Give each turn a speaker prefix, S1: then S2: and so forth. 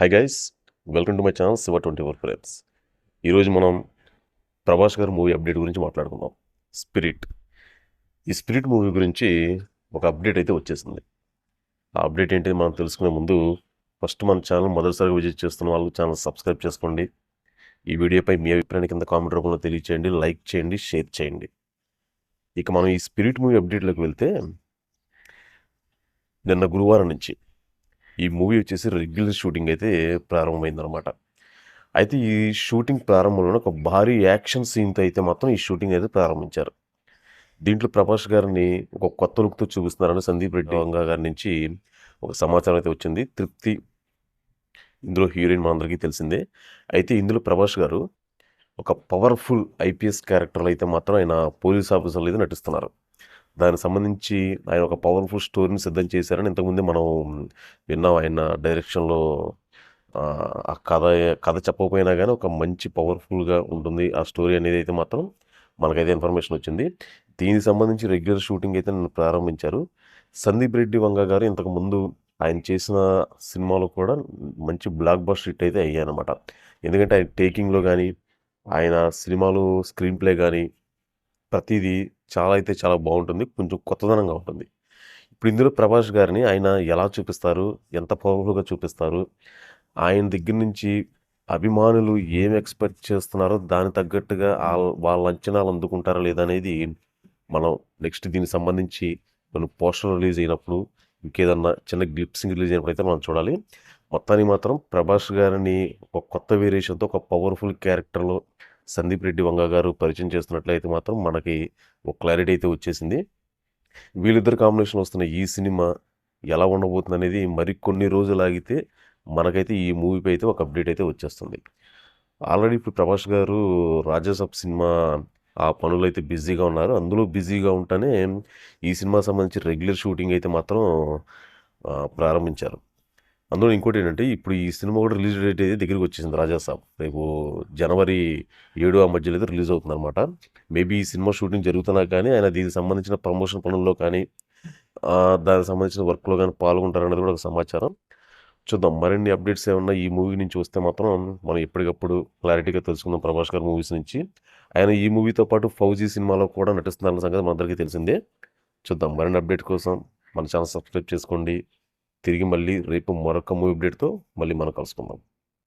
S1: Hi guys welcome to my channel Shiva twenty four frames ఈరోజు మనం ప్రభాస్ గారి movie update గురించి మాట్లాడుకుందాం. స్పిరిట్ ఈ స్పిరిట్ మూవీ గురించి ఒక అప్డేట్ అయితే వచ్చేసింది. ఆ అప్డేట్ ఏంటి మనం తెలుసుకునే ముందు ఫస్ట్ మన ఛానల్ మొదటిసారిగా విజిట్ చేస్తున్న వాళ్ళు ఛానల్ సబ్స్క్రైబ్ చేసుకోండి. ఈ వీడియోపై మీ అభిప్రాయాన్ని కింద కామెంట్ రూపంలో తెలియచేయండి లైక్ చేయండి షేర్ చేయండి. ఇక మనం ఈ స్పిరిట్ మూవీ అప్డేట్లోకి వెళ్తే నిన్న గురువారం నుంచి ఈ మూవీ వచ్చేసి రెగ్యులర్ షూటింగ్ అయితే ప్రారంభమైందనమాట అయితే ఈ షూటింగ్ ప్రారంభంలో ఒక భారీ యాక్షన్ సీన్తో అయితే మాత్రం ఈ షూటింగ్ అయితే ప్రారంభించారు. దీంట్లో ప్రభాస్ గారిని ఒక కొత్త లుక్తో చూపిస్తున్నారని సందీప్ రెడ్డి వంగ గారి నుంచి ఒక సమాచారం అయితే వచ్చింది. తృప్తి ఇందులో హీరోయిన్ మనందరికీ తెలిసిందే. అయితే ఇందులో ప్రభాస్ గారు ఒక పవర్ఫుల్ ఐపీఎస్ క్యారెక్టర్లో అయితే మాత్రం ఆయన పోలీస్ ఆఫీసర్లు అయితే నటిస్తున్నారు. దానికి సంబంధించి ఆయన ఒక పవర్ఫుల్ స్టోరీని సిద్ధం చేశారని ఇంతకుముందే మనం విన్నాం. ఆయన డైరెక్షన్లో ఆ, కథ కథ చెప్పకపోయినా కానీ ఒక మంచి పవర్ఫుల్గా ఉంటుంది. ఆ స్టోరీ అనేది అయితే మాత్రం మనకైతే ఇన్ఫర్మేషన్ వచ్చింది. దీనికి సంబంధించి రెగ్యులర్ షూటింగ్ అయితే నన్ను ప్రారంభించారు. సందీప్ రెడ్డి వంగ గారు ఇంతకు ముందు ఆయన చేసిన సినిమాలు కూడా మంచి బ్లాక్ బస్టర్ హిట్ అయితే అయ్యాయన్నమాట. ఎందుకంటే ఆయన టేకింగ్లో కానీ ఆయన సినిమాలు స్క్రీన్ ప్లే కానీ ప్రతిదీ చాలా అయితే చాలా బాగుంటుంది. కొంచెం కొత్తదనంగా ఉంటుంది. ఇప్పుడు ఇందులో ప్రభాస్ గారిని ఆయన ఎలా చూపిస్తారు? ఎంత పవర్ఫుల్గా చూపిస్తారు? ఆయన దగ్గర నుంచి అభిమానులు ఏం ఎక్స్పెక్ట్ చేస్తున్నారో దాని తగ్గట్టుగా వాళ్ళ అంచనాలు అందుకుంటారా లేదనేది మనం నెక్స్ట్ దీనికి సంబంధించి మనం పోస్టర్ రిలీజ్ అయినప్పుడు ఇంకేదన్నా చిన్న గ్లిప్సింగ్ రిలీజ్ అయినప్పుడు అయితే మనం చూడాలి. మొత్తానికి మాత్రం ప్రభాస్ గారిని ఒక కొత్త వేరియేషన్తో ఒక పవర్ఫుల్ క్యారెక్టర్లో సందీప్ రెడ్డి వంగ గారు పరిచయం చేస్తున్నట్లయితే మాత్రం మనకి ఒక క్లారిటీ అయితే వచ్చేసింది. వీళ్ళిద్దరు కాంబినేషన్ వస్తున్న ఈ సినిమా ఎలా ఉండబోతుంది అనేది మరికొన్ని రోజులు ఆగితే మనకైతే ఈ మూవీపై అయితే ఒక అప్డేట్ అయితే వచ్చేస్తుంది. ఆల్రెడీ ఇప్పుడు ప్రభాస్ గారు రాజసభ సినిమా ఆ పనులు అయితే బిజీగా ఉన్నారు. అందులో బిజీగా ఉంటేనే ఈ సినిమా సంబంధించి రెగ్యులర్ షూటింగ్ అయితే మాత్రం ప్రారంభించారు. అందులో ఇంకోటి ఏంటంటే ఇప్పుడు ఈ సినిమా కూడా రిలీజ్ డేట్ అయితే దగ్గరికి వచ్చేసింది రాజాసాబ్ రేపు జనవరి ఏడు ఆ మధ్యలో అయితే రిలీజ్ అవుతుంది అనమాట మేబీ ఈ సినిమా షూటింగ్ జరుగుతున్నా కానీ ఆయన దీనికి సంబంధించిన ప్రమోషన్ పనుల్లో కానీ దానికి సంబంధించిన వర్క్లో కానీ పాల్గొంటారనేది కూడా ఒక సమాచారం. చూద్దాం. మరిన్ని అప్డేట్స్ ఏమన్నా ఈ మూవీ నుంచి వస్తే మాత్రం మనం ఎప్పటికప్పుడు క్లారిటీగా తెలుసుకుందాం ప్రభాస్ గారి మూవీస్ నుంచి. ఆయన ఈ మూవీతో పాటు ఫౌజీ సినిమాలో కూడా నటిస్తున్నారన్న సంగతి మనందరికీ తెలిసిందే. చూద్దాం. మరిన్ని అప్డేట్ కోసం మన ఛానల్ సబ్స్క్రైబ్ చేసుకోండి. తిరిగి మళ్ళీ రేపు మరొక మూవీ అప్డేట్తో మళ్ళీ మనం కలుసుకుందాం.